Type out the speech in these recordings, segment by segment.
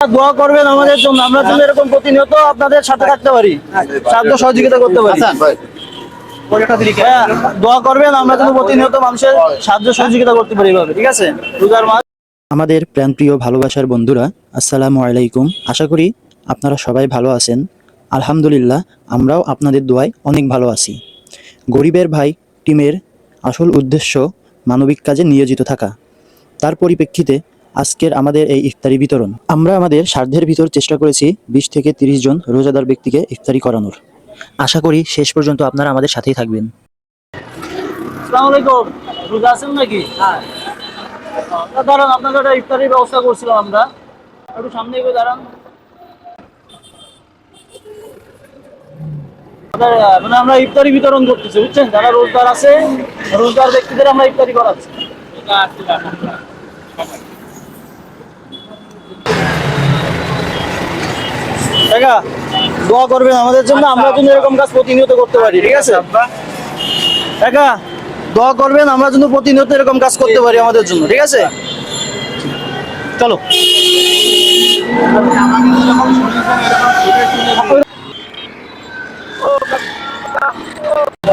দোয়া করবেন আমাদের জন্য। আমরা যেন এরকম প্রতিনিয়ত আপনাদের সাথে থাকতে পারি। সাহায্য সহযোগিতা করতে পারি। হ্যাঁ, দোয়া করবেন আমরা যেন প্রতিনিয়ত মানুষের সাহায্য সহযোগিতা করতে পারি এভাবে ঠিক আছে? রোজার মাস। আমাদের প্রাণপ্রিয় ভালোবাসার বন্ধুরা আসসালামু আলাইকুম। আশা করি আপনারা সবাই ভালো আছেন। আলহামদুলিল্লাহ আমরাও আপনাদের দোয়ায় অনেক ভালো আছি। গরিবের ভাই টিমের আসল উদ্দেশ্য মানবিক কাজে নিয়োজিত থাকা। তার পরিপ্রেক্ষিতে আজকের আমাদের এই ইফতারি বিতরণ। আমরা আমাদের সাধ্যের ভিতর চেষ্টা করেছি বিশ থেকে তিরিশ জন রোজাদার ব্যক্তিকে ইফতারি করানোর। আশা করি শেষ পর্যন্ত আপনারা আমাদের সাথেই থাকবেন। হ্যাঁ। আপনাদের ইফতারির ব্যবস্থা করছিলাম আমরা। মানে আমরা ইফতারি বিতরণ করতেছি, বুঝছেন? যারা রোজগার আছে, রোজগার ব্যক্তিদের আমরা ইফতারি করাচ্ছি। টাকা দোয়া করবেন আমাদের জন্য আমরা যেন এরকম কাজ প্রতিনিয়ত করতে পারি ঠিক আছে? টাকা দোয়া করবেন আমরা যেন প্রতিনিয়ত এরকম কাজ করতে পারি আমাদের জন্য ঠিক আছে? চলো।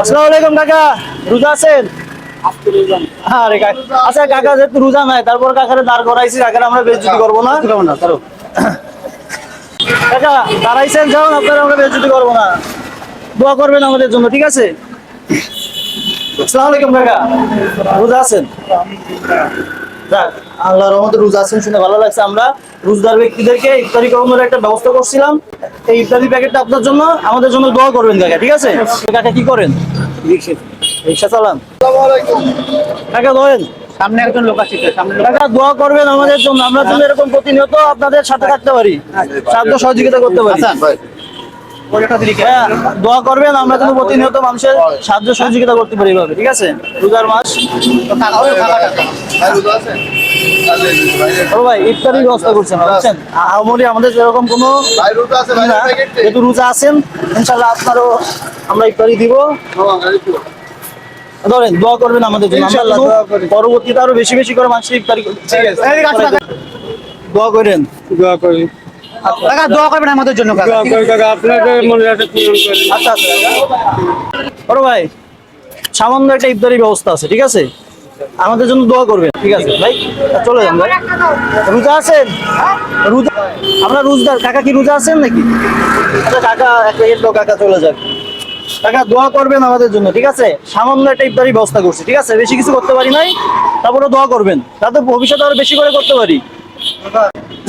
আসসালামু আলাইকুম কাকা। রোজা আছেন? আরে কাকা আচ্ছা কাকা যেহেতু রোজা নাই তারপর কাকারে দাঁড় করাইছি কাকারে আমরা বেজ্জতি করব না? না চলো। কাকা দাঁড়াইছেন যাও আপনারা আমরা বেজ্জতি করব না। দোয়া করবেন আমাদের জন্য ঠিক আছে? আসসালামু আলাইকুম কাকা রোজা আছেন? যাক আল্লাহ রহমতে রোজা আছেন শুনে ভালো লাগছে আমরা। রোজদার ব্যক্তিদেরকে ইফতারি করানোর একটা ব্যবস্থা করছিলাম। এই ইফতারি প্যাকেটটা আপনার জন্য আমাদের জন্য দোয়া করবেন কাকা ঠিক আছে? কাকা কি করেন? রিক্সা চালান। কাকা ধরেন। সামনে একজন লোক আছে তো, সামনে লোক দোয়া করবেন আমাদের জন্য। আমরা যেন এরকম প্রতিনিয়ত আপনাদের সাথে থাকতে পারি সাহায্য সহযোগিতা করতে পারি। হ্যাঁ দোয়া করবেন আমরা যেন প্রতিনিয়ত মানুষের সাহায্য সহযোগিতা করতে পারি এভাবে ঠিক আছে? রোজার মাস। ও ভাই ইফতারির ব্যবস্থা করছেন বুঝছেন আমাদের যেরকম কোনো না, যেহেতু রোজা আছেন ইনশাল্লাহ আপনারও আমরা ইফতারি দিব। ধরেন দোয়া করবেন আমাদের জন্য। আমরা। পরবর্তীতে আরও বেশি বেশি করে ইফতারি কাকা। দোয়া করেন। দোয়া করি। কাকা দোয়া করবেন আমাদের জন্য কাকা। দোয়া কাকা আপনাদের মনে রাখতে পূরণ করি। আচ্ছা আচ্ছা বড় ভাই সামান্য একটা ইফতারি ব্যবস্থা আছে ঠিক আছে? আমাদের জন্য দোয়া করবেন ঠিক আছে? ভাই চলে যান ভাই। রোজা আছেন? রোজা আমরা রোজদার কাকা কি রোজা আছেন নাকি? আচ্ছা কাকা এক প্যাকেট দাও কাকা চলে যাক। কাকা দোয়া করবেন আমাদের জন্য, ঠিক আছে? সামান্য একটা ইফতারি ব্যবস্থা করছি, ঠিক আছে? বেশি কিছু করতে পারি নাই তারপরে দোয়া করবেন। যাতে ভবিষ্যতে আরও বেশি করে করতে পারি।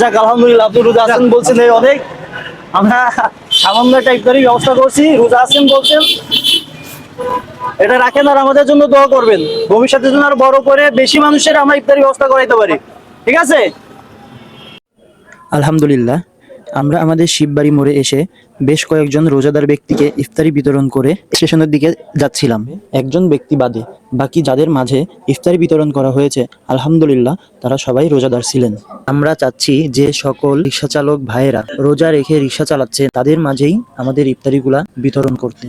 যাক, আলহামদুলিল্লাহ, আপনি রোজা আছেন বলছেন এই অনেক। আমরা সামান্য একটা ইফতারি ব্যবস্থা করছি, রোজা আছেন বলছেন। এটা রাখেন আর আমাদের জন্য দোয়া করবেন। ভবিষ্যতের জন্য আরও বড় করে বেশি মানুষের আমরা ইফতারি ব্যবস্থা করাইতে পারি। ঠিক আছে? আলহামদুলিল্লাহ। আমরা আমাদের শিববাড়ি মোড়ে এসে বেশ কয়েকজন রোজাদার ব্যক্তিকে ইফতারি বিতরণ করে স্টেশনের দিকে যাচ্ছিলাম। একজন ব্যক্তি বাদে বাকি যাদের মাঝে ইফতারি বিতরণ করা হয়েছে, আলহামদুলিল্লাহ তারা সবাই রোজাদার ছিলেন। আমরা চাচ্ছি যে সকল রিক্সা চালক ভাইয়েরা রোজা রেখে রিক্সা চালাচ্ছে তাদের মাঝেই আমাদের ইফতারিগুলা বিতরণ করতে।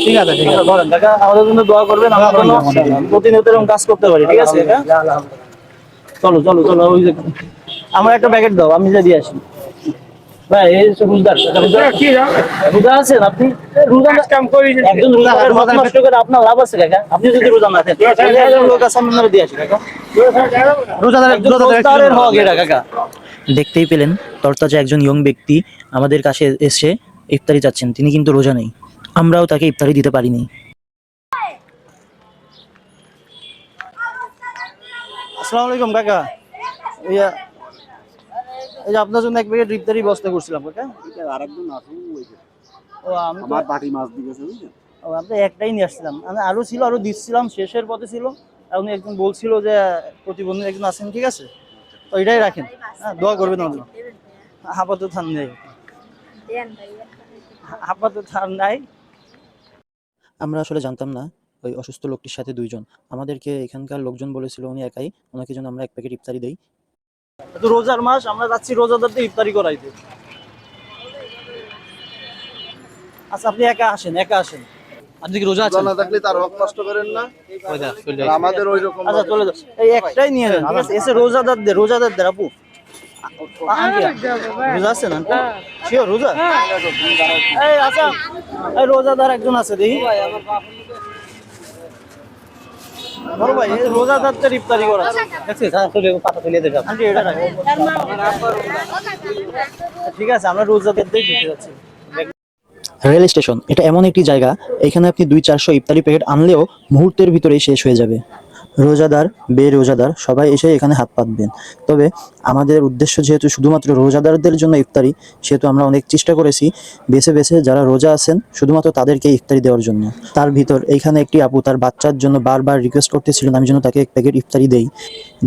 ঠিক আছে। ঠিক আছে আমাদের জন্য দোয়া করবেন আমরা প্রতিনিয়ত এরকম কাজ করতে পারি ঠিক আছে? চলো চলো চলো ওই যে আমার একটা প্যাকেট দাও আমি যা দিয়ে আসি। ভাই এই রোজগার। রোজা আছেন আপনি? রোজা কাম করি একজন রোজাদারের হক নষ্ট করে আপনার লাভ আছে কাকা। আপনি যদি রোজা না থাকেন। লোক আছে আপনারা দিয়ে আসি কাকা। রোজাদার একজন হক এটা কাকা। দেখতেই পেলেন তরতাজা একজন ইয়ং ব্যক্তি আমাদের কাছে এসে ইফতারি যাচ্ছেন তিনি কিন্তু রোজা নেই। আমরাও তাকে ইফতারি দিতে পারিনি। আসসালামু আলাইকুম কাকা। ইয়া এই যে আপনার জন্য এক প্যাকেট ইফতারি ব্যবস্থা করছিলাম কাকা আরেকজন আছে ও আমি আমার পার্টি মাছ দিয়েছে বুঝলেন? ও, আপনি একটাই নিয়ে আসছিলাম। আমি আরও ছিল আরও দিচ্ছিলাম শেষের পথে ছিল। আপনি একজন বলছিল যে প্রতিবন্ধী একজন আছেন ঠিক আছে? তো এটাই রাখেন। হ্যাঁ দোয়া করবেন আমাদের। আপাতত আর নেই। আপাতত আর নাই। আমরা আসলে জানতাম না ওই অসুস্থ লোকটির সাথে দুইজন। আমাদেরকে এখানকার লোকজন বলেছিল উনি একাই। ওনাকে যেন আমরা এক প্যাকেট ইফতারি দেই। রোজার মাস আমরা যাচ্ছি রোজাদারদের ইফতারি করাইতে। আচ্ছা আপনি একা আসেন একা আসেন। আপনি কি রোজা আছেন? না থাকলে তার হক নষ্ট করেন না। আমাদের ওই রকম আচ্ছা চলে যাও। এই একটাই নিয়ে যান ঠিক আছে? এসে রোজাদার দে রোজাদার দে আপু রোজা আছেন আন্টি শিওর রোজা? এই আচ্ছা। এই রোজাদার একজন আছে দেখি। হ্যাঁ ঠিক আছে, আমরা রেল স্টেশন, এটা এমন একটি জায়গা, এখানে আপনি দুই চারশো ইফতারি প্যাকেট আনলেও মুহূর্তের ভিতরেই শেষ হয়ে যাবে। রোজাদার বে রোজাদার সবাই এসে এখানে হাত পাতবেন। তবে আমাদের উদ্দেশ্য যেহেতু শুধুমাত্র রোজাদারদের জন্য ইফতারি সেহেতু আমরা অনেক চেষ্টা করেছি বেছে বেছে যারা রোজা আছেন শুধুমাত্র তাদেরকে ইফতারি দেওয়ার জন্য। তার ভিতর এইখানে একটি আপু তার বাচ্চার জন্য বারবার রিকোয়েস্ট করতেছিলেন আমি যেন তাকে এক প্যাকেট ইফতারি দেই।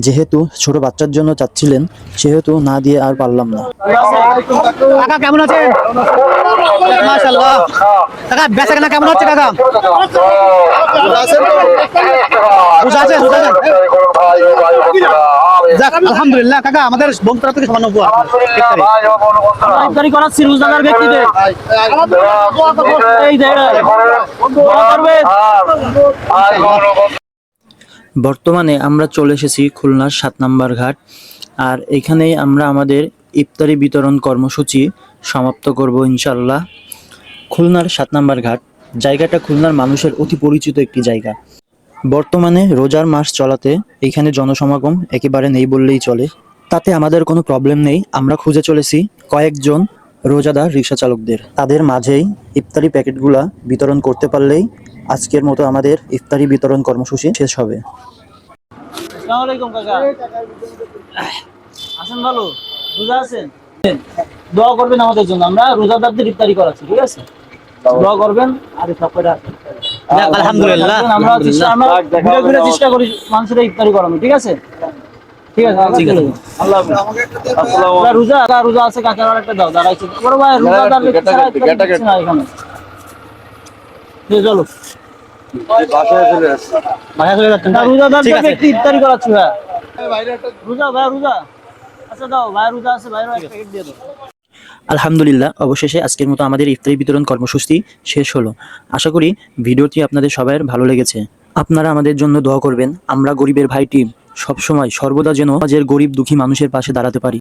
যেহেতু ছোট বাচ্চার জন্য চাচ্ছিলেন সেহেতু না দিয়ে আর পারলাম না। কাকা কেমন আছেন? মাশাআল্লাহ। কাকা বেচা কেমন হচ্ছে কাকা? রোজা আছেন রোজা আছেন যাক আলহামদুলিল্লাহ কাকা আমাদের বন্ধুরা থেকে সামান্য উপহার ইফতারি। ব্যক্তিদের দোয়া করবেন বর্তমানে আমরা চলে এসেছি খুলনার সাত নম্বর ঘাট আর এখানেই আমরা আমাদের ইফতারি বিতরণ কর্মসূচি সমাপ্ত করব ইনশাল্লাহ খুলনার সাত নম্বর ঘাট জায়গাটা খুলনার মানুষের অতি পরিচিত একটি জায়গা বর্তমানে রোজার মাস চলাতে এখানে জনসমাগম একেবারে নেই বললেই চলে। তাতে আমাদের কোনো প্রবলেম নেই। আমরা খুঁজে চলেছি কয়েকজন রোজাদার রিক্সা চালকদের। তাদের মাঝেই ইফতারি প্যাকেটগুলা বিতরণ করতে পারলেই আজকের মতো আমাদের ইফতারি বিতরণ কর্মসূচি শেষ হবে। দোয়া করবেন আমাদের জন্য। আমরা রোজাদারদের ইফতারি করাচ্ছি, ঠিক আছে? দোয়া করবেন। আর আলহামদুলিল্লাহ। আমরা চেষ্টা আমরা ঘুরে ঘুরে চেষ্টা করি মানুষের ইফতারি করানো ঠিক আছে? ঠিক আছে ঠিক আছে। আল্লাহ হাফেজ। আসসালামু রোজা আছে আর একটা দাও দাঁড়াইছে। বড় ভাই এখানে? চলো বাসায় চলে ব্যক্তি ইফতারি করাচ্ছি রোজা ভাই রোজা। আচ্ছা দাও ভাই রোজা আছে ভাই প্যাকেট দিয়ে দাও। আলহামদুলিল্লাহ, অবশেষে আজকের মতো আমাদের ইফতারি বিতরণ কর্মসূচি শেষ হলো। আশা করি ভিডিওটি আপনাদের সবার ভালো লেগেছে। আপনারা আমাদের জন্য দোয়া করবেন, আমরা গরিবের ভাইটি সবসময় সর্বদা যেন আজের গরিব দুঃখী মানুষের পাশে দাঁড়াতে পারি।